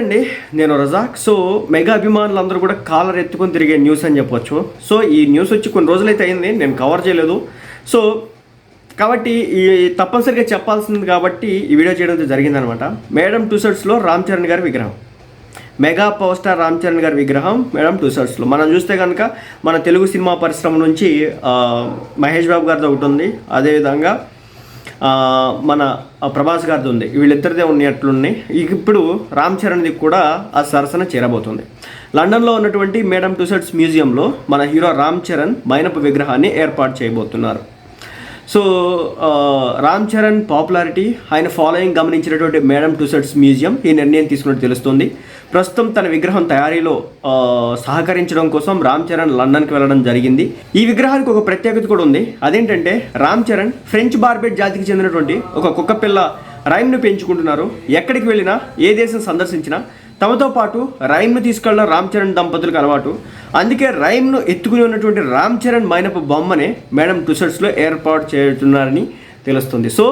అండి నేను Razak. So mega అభిమానులు అందరూ కూడా కాలర్ ఎత్తుకొని తిరిగే న్యూస్ అని చెప్పొచ్చు. సో ఈ న్యూస్ వచ్చి కొన్ని రోజులైతే అయింది నేను కవర్ చేయలేదు. సో కాబట్టి ఈ తప్పనిసరిగా చెప్పాల్సింది కాబట్టి ఈ వీడియో చేయడం జరిగిందనమాట. మేడం టూ సర్ట్స్లో రామ్ చరణ్ గారి విగ్రహం. Mega power star Ram Charan garu విగ్రహం మేడం టూ సర్ట్స్లో మనం చూస్తే కనుక మన తెలుగు సినిమా పరిశ్రమ నుంచి మహేష్ బాబు గారిది ఒకటి ఉంది. అదేవిధంగా మన ప్రభాస్ గారిది ఉంది. వీళ్ళిద్దరిదే ఉన్నట్లున్నాయి. ఇప్పుడు రామ్ చరణ్ది కూడా ఆ సరసన చేరబోతుంది. లండన్లో ఉన్నటువంటి మేడం టూ మ్యూజియంలో మన హీరో రామ్ చరణ్ మైనపు విగ్రహాన్ని ఏర్పాటు చేయబోతున్నారు. సో రామ్ చరణ్ పాపులారిటీ ఆయన ఫాలోయింగ్ గమనించినటువంటి మేడం టూసెట్స్ మ్యూజియం ఈ నిర్ణయం తీసుకున్నట్టు తెలుస్తుంది. ప్రస్తుతం తన విగ్రహం తయారీలో uh, సహకరించడం కోసం రామ్ చరణ్ లండన్కి వెళ్ళడం జరిగింది. ఈ విగ్రహానికి ఒక ప్రత్యేకత కూడా ఉంది. అదేంటంటే రామ్ చరణ్ ఫ్రెంచ్ బార్బెట్ జాతికి చెందినటువంటి ఒక కుక్కపిల్ల రైమ్ను పెంచుకుంటున్నారు. ఎక్కడికి వెళ్ళినా ఏ దేశం సందర్శించినా తమతో పాటు రైమ్ను తీసుకెళ్ళడం రామ్ చరణ్ దంపతులకు అలవాటు. అందుకే రైమ్ను ఎత్తుకుని ఉన్నటువంటి రామ్ చరణ్ మైనపు బొమ్మనే మేడం టుసర్ట్స్లో ఏర్పాటు చేస్తున్నారని తెలుస్తుంది. సో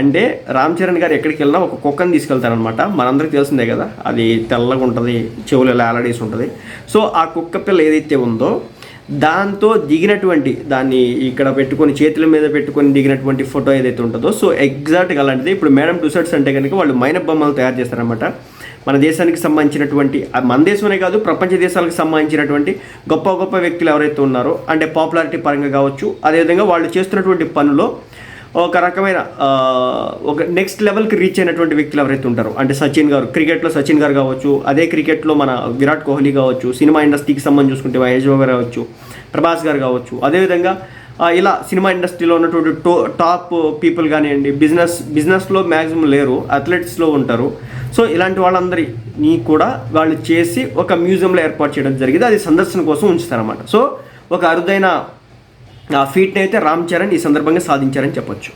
అంటే రామ్ చరణ్ గారు ఎక్కడికి వెళ్ళినా ఒక కుక్కని తీసుకెళ్తారనమాట మనందరికీ తెలిసిందే కదా అది తెల్లగా ఉంటుంది చెవులు ఆలడేసి ఉంటుంది సో ఆ కుక్క పిల్ల ఏదైతే ఉందో దాంతో దిగినటువంటి దాన్ని ఇక్కడ పెట్టుకొని చేతుల మీద పెట్టుకొని దిగినటువంటి ఫోటో ఏదైతే ఉంటుందో సో ఎగ్జాక్ట్గా అలాంటిది. ఇప్పుడు మేడం టుసర్ట్స్ అంటే కనుక వాళ్ళు మైనప్ బొమ్మలు తయారు చేస్తారనమాట మన దేశానికి సంబంధించినటువంటి మన దేశమే కాదు ప్రపంచ దేశాలకు సంబంధించినటువంటి గొప్ప గొప్ప వ్యక్తులు ఎవరైతే ఉన్నారో అంటే పాపులారిటీ పరంగా కావచ్చు అదేవిధంగా వాళ్ళు చేస్తున్నటువంటి పనులో ఒక రకమైన ఒక నెక్స్ట్ లెవెల్కి రీచ్ అయినటువంటి వ్యక్తులు ఎవరైతే ఉంటారో అంటే సచిన్ గారు క్రికెట్లో సచిన్ గారు కావచ్చు అదే క్రికెట్లో మన విరాట్ కోహ్లీ కావచ్చు సినిమా ఇండస్ట్రీకి సంబంధించి చూసుకుంటే మహేష్ బాబు గారు కావచ్చు ప్రభాస్ గారు కావచ్చు అదేవిధంగా ఇలా సినిమా ఇండస్ట్రీలో ఉన్నటువంటి టో టాప్ పీపుల్ కానివ్వండి బిజినెస్ బిజినెస్లో మ్యాక్సిమం లేరు అథ్లెట్స్లో ఉంటారు. సో ఇలాంటి వాళ్ళందరినీ కూడా వాళ్ళు చేసి ఒక మ్యూజియంలో ఏర్పాటు చేయడం జరిగింది. అది సందర్శన కోసం ఉంచుతారన్నమాట. సో ఒక అరుదైన ఆ ఫీట్ని అయితే రామ్ చరణ్ ఈ సందర్భంగా సాధించారని చెప్పొచ్చు.